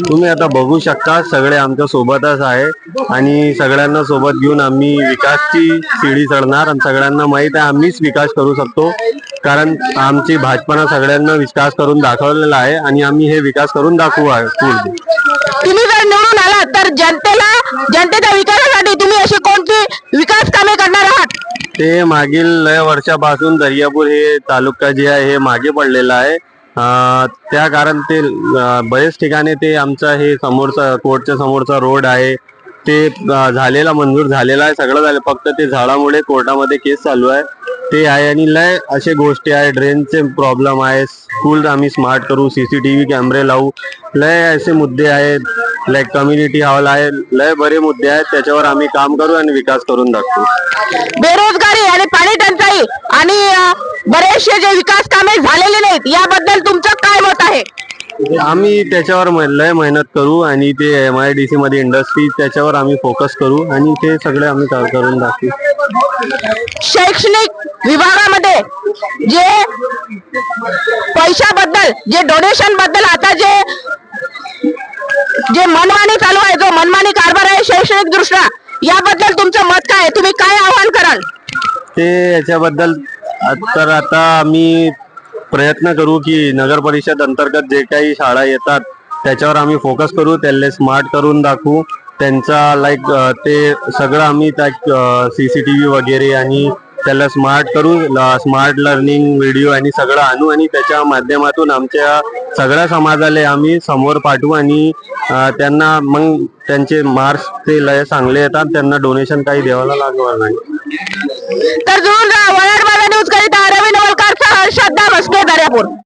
तुम्ही आता बघू शकता सगळे आमच्या सोबतच आहे. आणि सगळ्यांना सोबत घेऊन आम्ही विकासची शिडी चढणार आणि सगळ्यांना माहीत आहे आम्हीच विकास करू शकतो. कारण आमची भाजपानं सगळ्यांना विकास करून दाखवलेला आहे आणि आम्ही हे विकास करून दाखवू आहे तुम्ही जर निवडून आलात तर जनतेला जनतेच्या विकासासाठी तुम्ही अशी कोणती विकास कामे करणार आहात? ते मागील लय वर्षापासून दर्यापूर हे तालुका जे आहे हे मागे पडलेलं आहे. त्या कारण ते बरेच ठिकाणी ते आमचा हे समोरचा कोर्टच्या समोरचा रोड आहे. ते झालेला मंजूर झालेला आहे. सगळं झालं. फक्त ते झाडामुळे कोर्टामध्ये केस चालू आहे. ते आहे आणि लय असे गोष्टी आहे. ड्रेनचे प्रॉब्लेम आहे. स्कूल आम्ही स्मार्ट करू. सीसीटीव्ही कॅमेरे लावू. लय असे मुद्दे आहेत. लाईक कम्युनिटी हॉल आहे. लय बरे मुद्दे आहेत. त्याच्यावर आम्ही काम करू आणि विकास करून दाखवू. बेरोजगारी आणि पाणी टंचाई आणि बरेचसे जे विकास कामे झालेले नाहीत याबद्दल तुमचं काय मत आहे? आम्ही त्याच्यावर म- लय मेहनत करू आणि ते एम आय डी सी मध्ये इंडस्ट्री त्याच्यावर आम्ही फोकस करू आणि ते सगळे आम्ही कर- करून दाखवू. शैक्षणिक विभागामध्ये जे पैशाबद्दल जे डोनेशनबद्दल आता जे जे मनमानी चालू आहे जो मनमानी कारभार आहे शैक्षणिक दृष्ट्या याबद्दल तुमचं मत काय आहे? तुम्ही काय आव्हान कराल ते याच्याबद्दल आ- तर आता आम्ही प्रयत्न करू की नगर परिषद अंतर्गत जे काही शाळा येतात त्याच्यावर आम्ही फोकस करू त्याला स्मार्ट करून दाखवू त्यांचा लाईक ते सगळं आम्ही त्या व्ही वगैरे आणि त्याला स्मार्ट करू स्मार्ट लर्निंग व्हिडिओ आणि सगळं आणू आणि त्याच्या माध्यमातून आमच्या सगळ्या समाजाला आम्ही समोर पाठवू आणि त्यांना मग त्यांचे मार्क्स ते लय चांगले येतात त्यांना डोनेशन काही द्यावायला लागणार नाही. तर